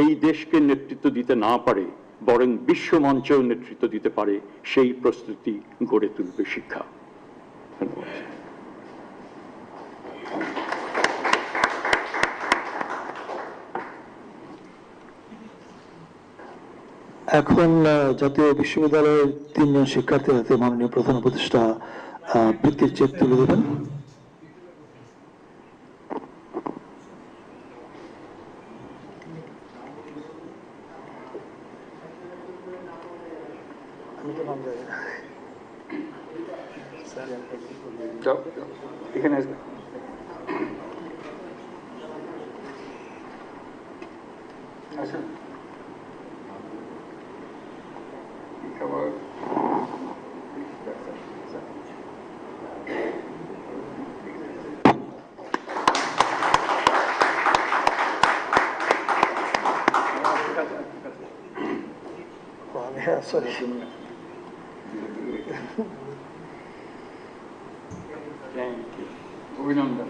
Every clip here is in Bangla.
এই দেশকে নেতৃত্ব দিতে না পারে, বরং বিশ্বমঞ্চেও নেতৃত্ব দিতে পারে, সেই প্রস্তুতি গড়ে তুলবে শিক্ষা। এখন জাতীয় বিশ্ববিদ্যালয়ের তিনজন শিক্ষার্থী হাতে মাননীয় প্রধান উপদেষ্টা বৃত্তির চেক তুলে দেবেন। এখানে আসবে আসুন কি খাবার হ্যাঁ সরি থ্যাংক ইউ অভিনন্দন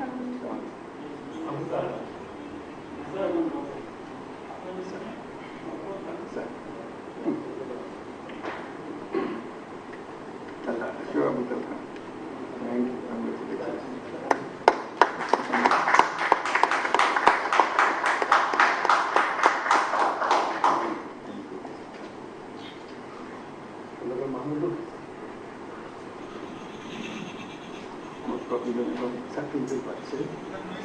চাকরি পাচ্ছে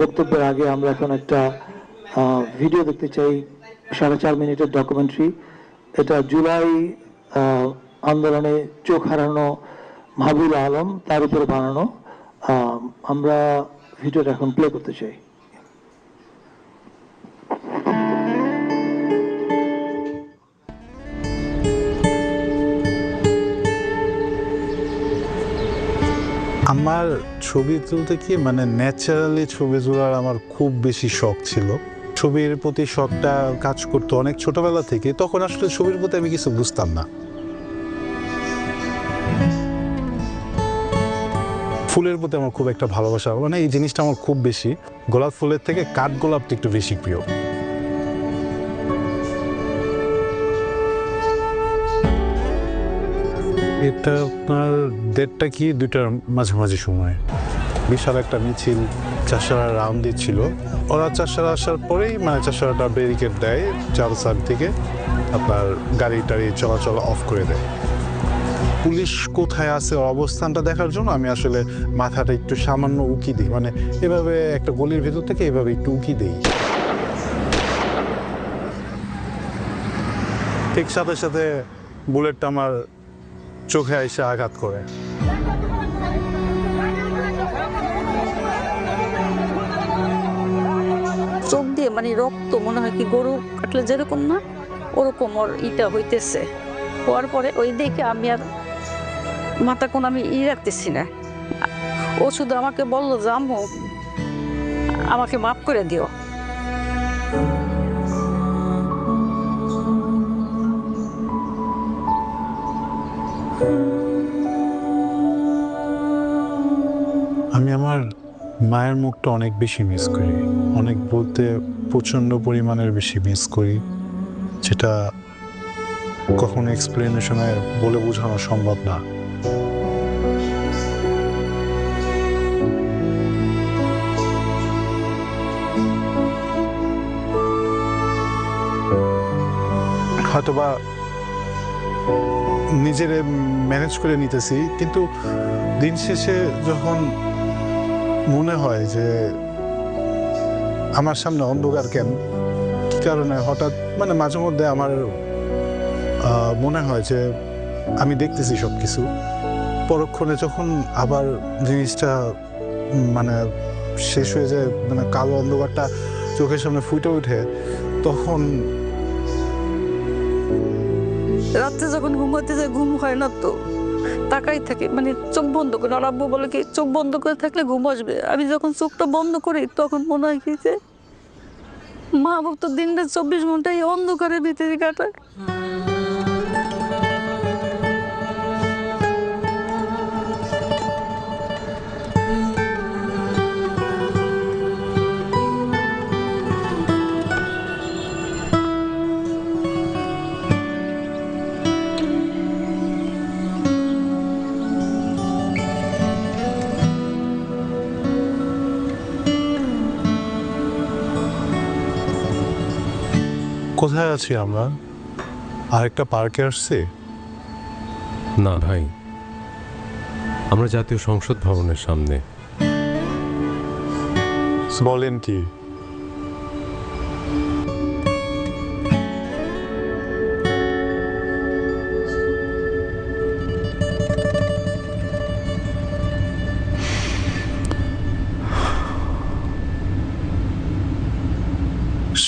বক্তব্যের আগে আমরা এখন একটা ভিডিও দেখতে চাই, সাড়ে চার মিনিটের ডকুমেন্টারি এটা জুলাই আন্দোলনে চোখ হারানো মাহবুল আলম, তার উপরে বানানো। আমরা ভিডিওটা এখন প্লে করতে চাই। আমার ছবি তুলতে কি মানে ন্যাচারালি ছবি তোলার আমার খুব বেশি শখ ছিল। ছবির প্রতি শখটা কাজ করতো অনেক ছোটবেলা থেকে, তখন আসলে ছবির প্রতি আমি কিছু বুঝতাম না। ফুলের প্রতি আমার খুব একটা ভালোবাসা মানে এই জিনিসটা আমার খুব বেশি। গোলাপ ফুলের থেকে কাঠ গোলাপটা একটু বেশি প্রিয়। এটা আপনার ডেটটা কি দুইটার মাঝামাঝি সময়। বিশাল একটা মিছিল, চাষারা রাউন্ড দিচ্ছিল। ওরা চাষারা আসার পরেই মানে চাষারাটা ব্যারিকেড দেয় চার সাইড থেকে, আপনার গাড়ি টাড়ি চলাচল অফ করে দেয়। পুলিশ কোথায় আছে অবস্থানটা দেখার জন্য আমি আসলে মাথাটা একটু সামান্য উকি দিই। মানে এভাবে একটা গলির ভেতর থেকে এভাবে একটু উকি দিই। ঠিক সাথে সাথে বুলেটটা আমার চোখে এসে আঘাত করে। মানে রক্ত মনে হয় কি গরু কাটলে যেরকম না, ওরকম ওর ইটা হইতেছে। হওয়ার পরে ওই দেখে আমি আর মাথা কোন আমি ই রাখতেছি না। ও শুধু আমাকে বলল, যে আম্মু, আমাকে মাফ করে দিও। আমি মায়ের মুখটা অনেক বেশি মিস করি। অনেক বলতে প্রচণ্ড পরিমাণের বেশি মিস করি, যেটা কখনো এক্সপ্লেনেশনে বলে বোঝানো সম্ভব না। হয়তোবা নিজের ম্যানেজ করে নিতেছি, কিন্তু দিন শেষে যখন মনে হয় যে আমার সামনে অন্ধকার কেন? কি কারণে? হঠাৎ মানে মাঝে মধ্যে আমার মনে হয় যে আমি দেখতেছি সব কিছু পরক্ষণে যখন আবার জিনিসটা মানে শেষ হয়ে যায় মানে কালো অন্ধকারটা চোখের সামনে ফুটে ওঠে, তখন রাত্রে যখন ঘুমাতে যায় ঘুম হয় না তো? তাকাই থাকে মানে চোখ বন্ধ করে আর আব্বু বলে কি, চোখ বন্ধ করে থাকলে ঘুম আসবে? আমি যখন চোখটা বন্ধ করি, তখন মনে হয় কি যে, মা বাবা তো দিনটা চব্বিশ ঘণ্টা এই অন্ধকারের ভিতরে কাটায়। কোথায় আছি আমরা? আরেকটা পার্কে আসছি? না ভাই আমরা জাতীয় সংসদ ভবনের সামনে। বলেন কি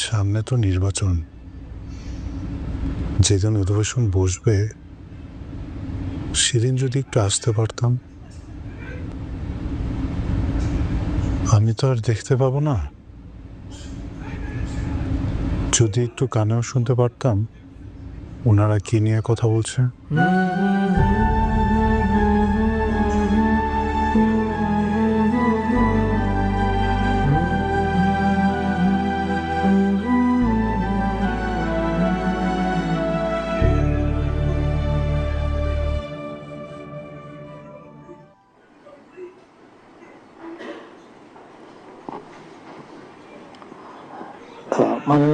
সামনে তো নির্বাচন। যেদিন অধিবেশন বসবে, সেদিন যদি একটু আসতে পারতাম। আমি তো আর দেখতে পাবো না। যদি একটু কানেও শুনতে পারতাম, ওনারা কি নিয়ে কথা বলছে?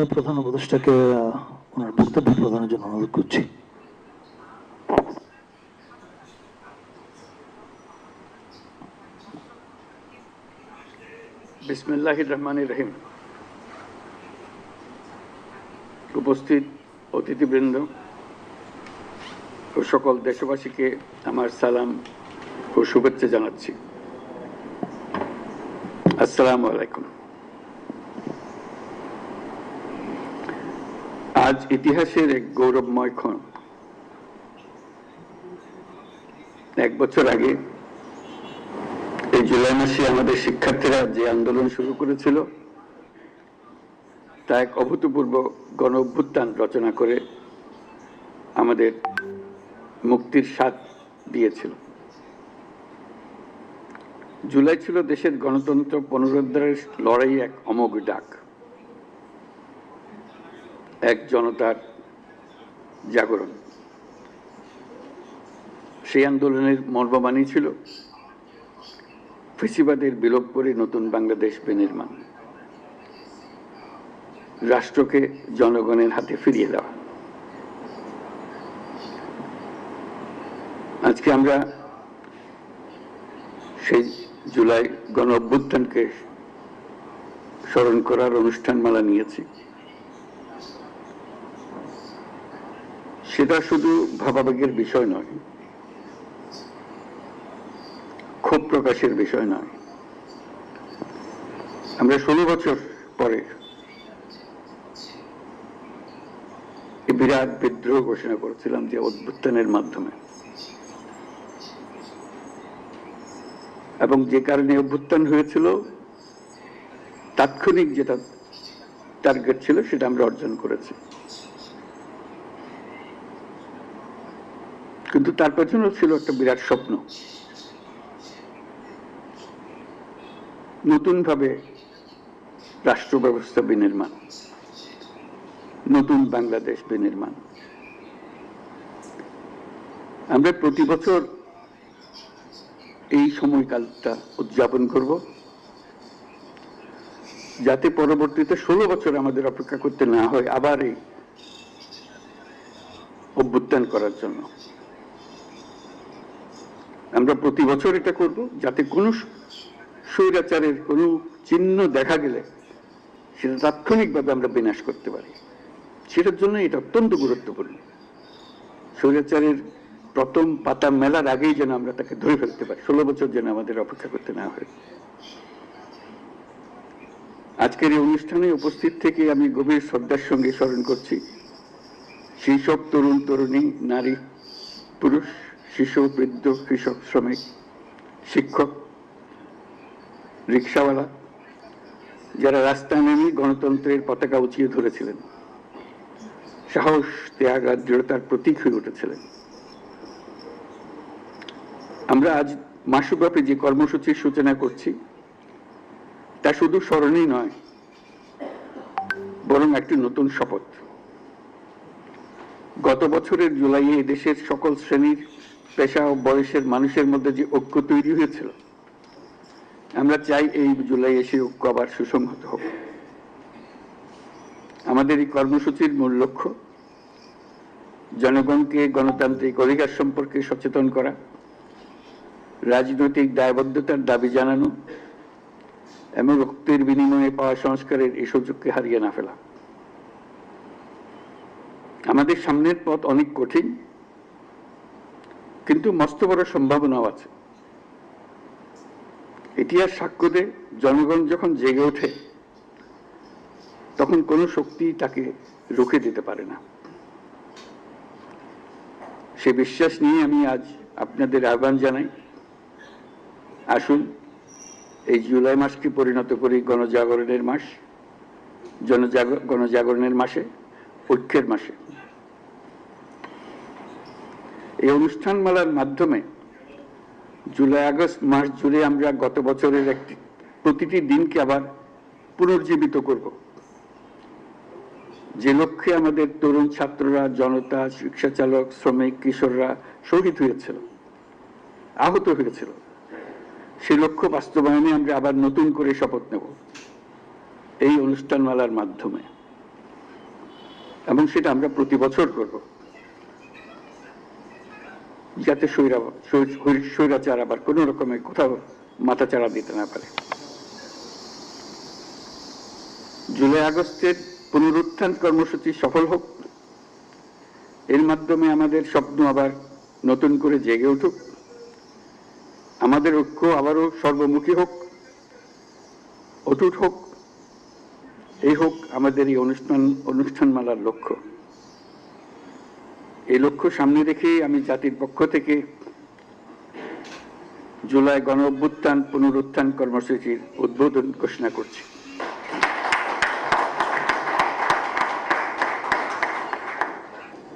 মাননীয় প্রধান উপদেষ্টাকে ওনার বক্তব্য প্রদানের জন্য অনুরোধ করছি। বিসমিল্লাহ রহমান রহিম। উপস্থিত অতিথিবৃন্দ ও সকল দেশবাসীকে আমার সালাম ও শুভেচ্ছা জানাচ্ছি। আসসালামু আলাইকুম। আজ ইতিহাসের এক গৌরবময় ক্ষণ। এক বছর আগে, এই জুলাই মাসে আমাদের শিক্ষার্থীরা যে আন্দোলন শুরু করেছিল, তা এক অভূতপূর্ব গণ অভ্যুত্থান রচনা করে আমাদের মুক্তির স্বাদ দিয়েছিল। জুলাই ছিল দেশের গণতন্ত্র পুনরুদ্ধারের লড়াই এক অমোঘ ডাক। এক জনতার জাগরণ। সেই আন্দোলনের মর্মবাণী ছিল, ফেসিবাদের বিলোপ করে নতুন বাংলাদেশ বিনির্মাণ। রাষ্ট্রকে জনগণের হাতে ফিরিয়ে দেওয়া। আজকে আমরা সেই জুলাই গণ অভ্যুত্থানকে স্মরণ করার অনুষ্ঠানমালা নিয়েছি। সেটা শুধু ভাবাবেগের বিষয় নয়, ক্ষোভ প্রকাশের বিষয় নয়। আমরা ষোলো বছর পরে বিরাট বিদ্রোহ ঘোষণা করেছিলাম যে অভ্যুত্থানের মাধ্যমে। এবং যে কারণে অভ্যুত্থান হয়েছিল, তাৎক্ষণিক যেটা টার্গেট ছিল সেটা আমরা অর্জন করেছি। কিন্তু তার পেছনেও ছিল একটা বিরাট স্বপ্ন। নতুনভাবে রাষ্ট্র ব্যবস্থা বিনির্মাণ, নতুন বাংলাদেশ বিনির্মাণ। আমরা প্রতি বছর এই সময়কালটা উদযাপন করব, যাতে পরবর্তীতে ষোলো বছর আমাদের অপেক্ষা করতে না হয় আবার এই অভ্যুত্থান করার জন্য। আমরা প্রতি বছর এটা করব, যাতে কোনো স্বৈরাচারের কোনো চিহ্ন দেখা গেলে সেটা তাৎক্ষণিকভাবে আমরা বিনাশ করতে পারি। সেটার জন্য এটা অত্যন্ত গুরুত্বপূর্ণ। স্বৈরাচারের প্রথম পাতা মেলার আগেই যেন আমরা তাকে ধরে ফেলতে পারি। ষোলো বছর যেন আমাদের অপেক্ষা করতে না হয়। আজকের এই অনুষ্ঠানে উপস্থিত থেকে আমি গভীর শ্রদ্ধার সঙ্গে স্মরণ করছি, সেই সব তরুণ তরুণী নারী, পুরুষ শিশু বৃদ্ধ কৃষক, শ্রমিক, শিক্ষক, রিক্সাওয়ালা, যারা রাস্তায় নেমে গণতন্ত্রের পতাকা উঁচিয়ে ধরেছিলেন, সাহস, ত্যাগ আর দৃঢ়তার প্রতীক হয়ে উঠেছিলেন। আমরা আজ মাসব্যাপী যে কর্মসূচির সূচনা করছি, তা শুধু স্মরণই নয়, বরং একটি নতুন শপথ। গত বছরের জুলাইয়ে দেশের সকল শ্রেণির পেশা ও বয়সের মানুষের মধ্যে যে ঐক্য তৈরি হয়েছিল, আমরা চাই এই জুলাইয়ে সেই ঐক্য আবার সুসংহত হোক। আমাদের এই কর্মসূচির মূল লক্ষ্য, জনগণকে গণতান্ত্রিক অধিকার সম্পর্কে সচেতন করা, রাজনৈতিক দায়বদ্ধতার দাবি জানানো এবং রক্তের বিনিময়ে পাওয়া সংস্কারের এই সুযোগকে হারিয়ে না ফেলা। আমাদের সামনের পথ অনেক কঠিন কিন্তু মস্ত বড় সম্ভাবনাও আছে। ইতিহাস সাক্ষ্য দেয়, জনগণ যখন জেগে ওঠে, তখন কোনো শক্তি তাকে রুখে দিতে পারে না। সে বিশ্বাস নিয়ে আমি আজ আপনাদের আহ্বান জানাই। আসুন, এই জুলাই মাসকে পরিণত করি গণজাগরণের মাস, জনজাগ, গণজাগরণের মাসে, ঐক্যের মাসে। এই অনুষ্ঠানমালার মাধ্যমে জুলাই, আগস্ট মাস জুড়ে আমরা গত বছরের একটি, প্রতিটি দিনকে আবার পুনর্জীবিত করব। যে লক্ষ্যে আমাদের তরুণ ছাত্ররা, জনতা রিক্সা চালক শ্রমিক, কিশোররা শহীদ হয়েছিল, আহত হয়েছিল, সেই লক্ষ্য বাস্তবায়নে আমরা আবার নতুন করে শপথ নেব এই অনুষ্ঠানমালার মাধ্যমে। এবং সেটা আমরা প্রতি বছর করব। যাতে স্বৈরাচার আবার কোনো রকমের কোথাও মাথাচাড়া দিতে না পারে। জুলাই আগস্টের পুনরুত্থান কর্মসূচি সফল হোক, এর মাধ্যমে আমাদের স্বপ্ন আবার নতুন করে জেগে উঠুক। আমাদের ঐক্য আবারও সর্বমুখী হোক, অটুট হোক, এই হোক আমাদের এই অনুষ্ঠান অনুষ্ঠানমালার লক্ষ্য। এই লক্ষ্য সামনে রেখে আমি জাতির পক্ষ থেকে জুলাই গণ অভ্যুত্থান পুনরুত্থান কর্মসূচির উদ্বোধন ঘোষণা করছি।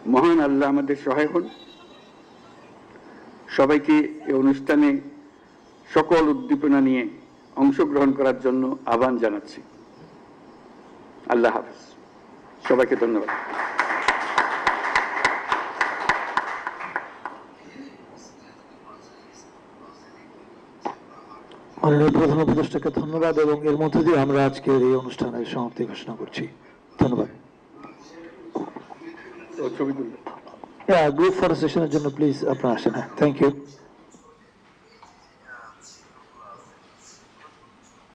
মহান আল্লাহ আমাদের সহায় হন। সবাইকে এই অনুষ্ঠানে সকল উদ্দীপনা নিয়ে অংশগ্রহণ করার জন্য আহ্বান জানাচ্ছি। আল্লাহ হাফিজ। সবাইকে ধন্যবাদ। মাননীয় প্রধান উপদেষ্টাকে ধন্যবাদ এবং এর মধ্যে দিয়ে আমরা আজকের এই অনুষ্ঠানের সমাপ্তি ঘোষণা করছি। ধন্যবাদ। গ্রুপ ফরেস্টেশনের সেশনের জন্য প্লিজ আপনার আসেন। হ্যাঁ থ্যাংক ইউ